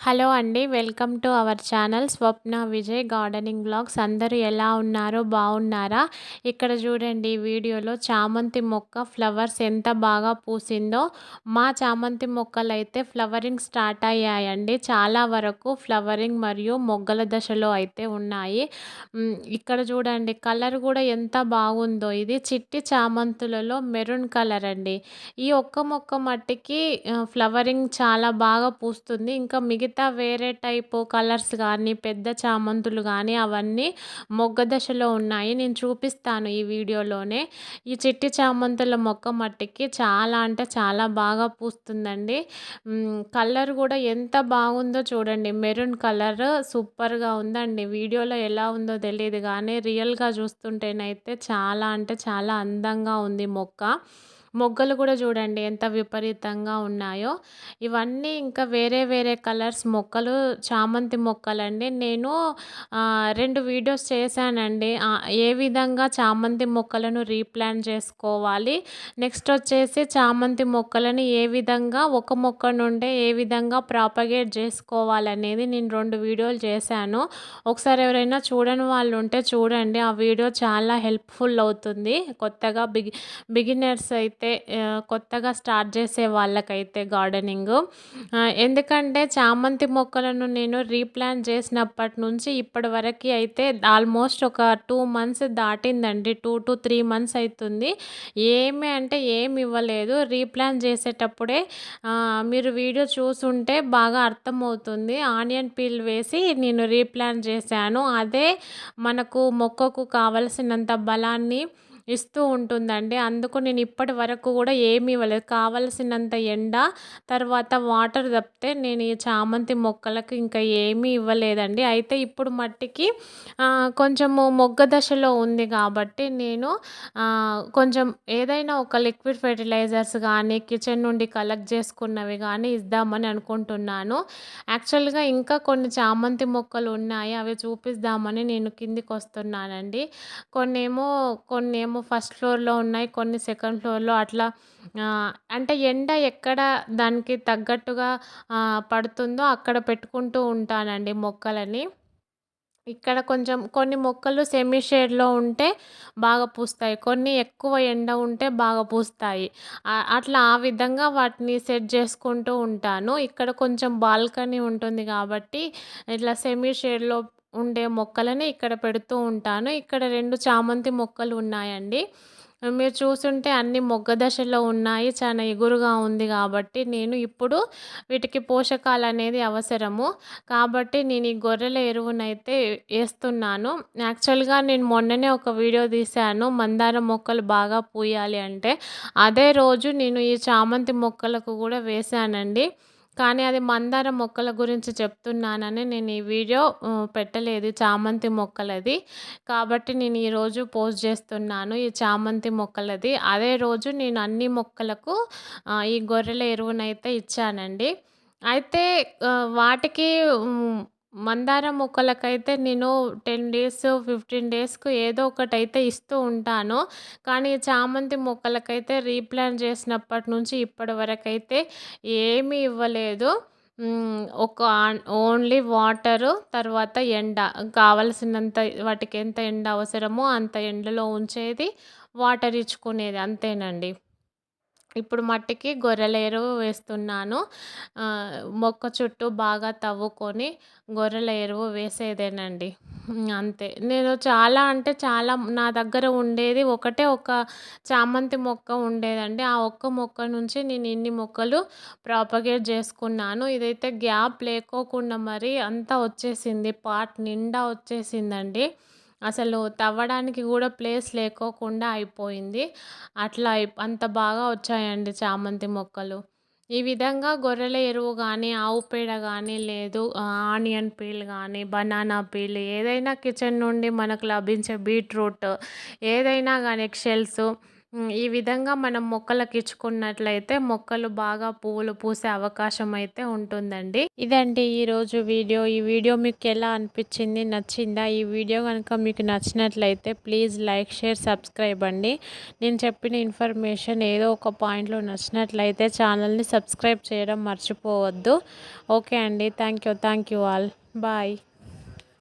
Hello అండి welcome to our channel Swapna Vijay gardening blogs. అందరూ ఎలా ఉన్నారో బాగున్నారా? ఇక్కడ చూడండి ఈ వీడియోలో చామంతి మొక్క ఫ్లవర్స్ ఎంత బాగా పూసిందో. మా చామంతి మొక్కలు అయితే ఫ్లవరింగ్ స్టార్ట్ అయ్యాయండి. చాలా వరకు ఫ్లవరింగ్ మరియు మొగ్గల దశలో అయితే ఉన్నాయి. ఇక్కడ చూడండి కలర్ కూడా ఎంత బాగుందో. ఇది చిట్టి చామంతులలో మెరూన్ కలర్ అండి. ఈ ఒక్క మొక్క మట్టికి ఫ్లవరింగ్ చాలా బాగా పూస్తుంది. ఇంకా మిగతా మిగతా వేరే టైపు కలర్స్ కానీ పెద్ద చామంతులు కానీ అవన్నీ మొగ్గ దశలో ఉన్నాయి. నేను చూపిస్తాను ఈ వీడియోలోనే. ఈ చిట్టి చామంతుల మొక్క మట్టికి చాలా అంటే చాలా బాగా పూస్తుందండి. కలర్ కూడా ఎంత బాగుందో చూడండి. మెరూన్ కలర్ సూపర్గా ఉందండి. వీడియోలో ఎలా ఉందో తెలియదు కానీ రియల్గా చూస్తుంటేనైతే చాలా అంటే చాలా అందంగా ఉంది మొక్క. మొగ్గలు కూడా చూడండి ఎంత విపరీతంగా ఉన్నాయో. ఇవన్నీ ఇంకా వేరే వేరే కలర్స్ మొక్కలు చామంతి మొక్కలండి. నేను రెండు వీడియోస్ చేశానండి. ఏ విధంగా చామంతి మొక్కలను రీప్లాంట్ చేసుకోవాలి? నెక్స్ట్ వచ్చేసి చామంతి మొక్కలను ఏ విధంగా ఒక మొక్క నుండే ఏ విధంగా ప్రాపగేట్ చేసుకోవాలనేది నేను రెండు వీడియోలు చేశాను. ఒకసారి ఎవరైనా చూడని వాళ్ళు ఉంటే చూడండి. ఆ వీడియో చాలా హెల్ప్ఫుల్ అవుతుంది. కొత్తగా బిగి బిగినర్స్ అయితే కొత్తగా స్టార్ట్ చేసే వాళ్ళకైతే గార్డెనింగ్. ఎందుకంటే చామంతి మొక్కలను నేను రీప్లాంట్ చేసినప్పటి నుంచి ఇప్పటి వరకు అయితే ఆల్మోస్ట్ ఒక టూ మంత్స్ దాటిందండి. టూ టు త్రీ మంత్స్ అవుతుంది ఏమి అంటే ఏమి ఇవ్వలేదు. రీప్లాంట్ చేసేటప్పుడే మీరు వీడియో చూసుంటే బాగా అర్థమవుతుంది. ఆనియన్ పీల్ వేసి నేను రీప్లాంట్ చేశాను. అదే మనకు మొక్కకు కావలసినంత బలాన్ని ఇస్తూ ఉంటుందండి. అందుకు నేను ఇప్పటి వరకు కూడా ఏమి ఇవ్వలేదు. కావలసినంత ఎండ తర్వాత వాటర్ తప్పితే నేను ఈ చామంతి మొక్కలకు ఇంకా ఏమీ ఇవ్వలేదండి. అయితే ఇప్పుడు మట్టికి కొంచెము మొగ్గ దశలో ఉంది కాబట్టి నేను కొంచెం ఏదైనా ఒక లిక్విడ్ ఫెర్టిలైజర్స్ కానీ కిచెన్ నుండి కలెక్ట్ చేసుకున్నవి కానీ ఇద్దామని అనుకుంటున్నాను. యాక్చువల్గా ఇంకా కొన్ని చామంతి మొక్కలు ఉన్నాయి. అవి చూపిద్దామని నేను కిందికి వస్తున్నానండి కొన్ని ఏమో కొన్ని ఏమో ఫస్ట్ ఫ్లోర్లో ఉన్నాయి కొన్ని సెకండ్ ఫ్లోర్లో అట్లా అంటే ఎండ ఎక్కడ దానికి తగ్గట్టుగా పడుతుందో అక్కడ పెట్టుకుంటూ ఉంటానండి మొక్కలని. ఇక్కడ కొంచెం కొన్ని మొక్కలు సెమీ షేడ్లో ఉంటే బాగా పూస్తాయి కొన్ని ఎక్కువ ఎండ ఉంటే బాగా పూస్తాయి. అట్లా ఆ విధంగా వాటిని సెట్ చేసుకుంటూ ఉంటాను. ఇక్కడ కొంచెం బాల్కనీ ఉంటుంది కాబట్టి ఇట్లా సెమీ షేడ్లో ఉండే మొక్కలని ఇక్కడ పెడుతూ ఉంటాను. ఇక్కడ రెండు చామంతి మొక్కలు ఉన్నాయండి. మీరు చూస్తుంటే అన్ని మొగ్గ దశలో ఉన్నాయి. చాలా ఎగురుగా ఉంది కాబట్టి నేను ఇప్పుడు వీటికి పోషకాలు అనేది అవసరము. కాబట్టి నేను ఈ గొర్రెల ఎరువునైతే వేస్తున్నాను. యాక్చువల్గా నేను మొన్ననే ఒక వీడియో తీశాను. మందార మొక్కలు బాగా పూయాలి అంటే. అదే రోజు నేను ఈ చామంతి మొక్కలకు కూడా వేశానండి. కానీ అది మందార మొక్కల గురించి చెప్తున్నానని నేను ఈ వీడియో పెట్టలేదు. చామంతి మొక్కలది. కాబట్టి నేను ఈరోజు పోస్ట్ చేస్తున్నాను ఈ చామంతి మొక్కలది. అదే రోజు నేను అన్ని మొక్కలకు ఈ గొర్రెల ఎరువునైతే ఇచ్చానండి. అయితే వాటికి మందార మొక్కలకైతే నేను టెన్ డేస్ ఫిఫ్టీన్ డేస్కు ఏదో ఒకటైతే ఇస్తూ ఉంటాను. కానీ చామంతి మొక్కలకైతే రీప్లాంట్ చేసినప్పటి నుంచి ఇప్పటి వరకైతే ఏమీ ఇవ్వలేదు. ఒక ఓన్లీ వాటరు తర్వాత ఎండ. కావలసినంత వాటికి ఎంత ఎండ అవసరమో అంత ఎండలో ఉంచేది వాటర్ ఇచ్చుకునేది అంతేనండి. ఇప్పుడు మట్టికి గొర్రెల ఎరువు వేస్తున్నాను మొక్క చుట్టూ బాగా తవ్వుకొని గొర్రెల ఎరువు వేసేదేనండి అంతే. నేను చాలా అంటే చాలా నా దగ్గర ఉండేది ఒకటే ఒక చామంతి మొక్క ఉండేదండి. ఆ ఒక్క మొక్క నుంచి నేను ఇన్ని మొక్కలు ప్రాపగేట్ చేసుకున్నాను. ఇదైతే గ్యాప్ లేకోకుండా మరి అంతా వచ్చేసింది. పాట్ నిండా వచ్చేసిందండి. అసలు తవ్వడానికి కూడా ప్లేస్ లేకోకుండా అయిపోయింది. అట్లా అంత బాగా వచ్చాయండి చామంతి మొక్కలు. ఈ విధంగా గొర్రెల ఎరువు కానీ ఆవు పేడ కానీ లేదు ఆనియన్ పీల్ కానీ బనానా పీల్ ఏదైనా కిచెన్ నుండి మనకు లభించే బీట్రూట్ ఏదైనా కానీ ఎక్షెల్స్ ఈ విధంగా మనం మొక్కలకి ఇచ్చుకున్నట్లయితే మొక్కలు బాగా పువ్వులు పూసే అవకాశం అయితే ఉంటుందండి. ఇదండి ఈరోజు వీడియో. ఈ వీడియో మీకు ఎలా అనిపించింది? నచ్చిందా? ఈ వీడియో కనుక మీకు నచ్చినట్లయితే ప్లీజ్ లైక్, షేర్, సబ్స్క్రైబ్ అండి. నేను చెప్పిన ఇన్ఫర్మేషన్ ఏదో ఒక పాయింట్‌లో నచ్చినట్లయితే ఛానల్‌ని సబ్స్క్రైబ్ చేయడం మర్చిపోవద్దు. ఓకే అండి. Thank you. Thank you all. Bye.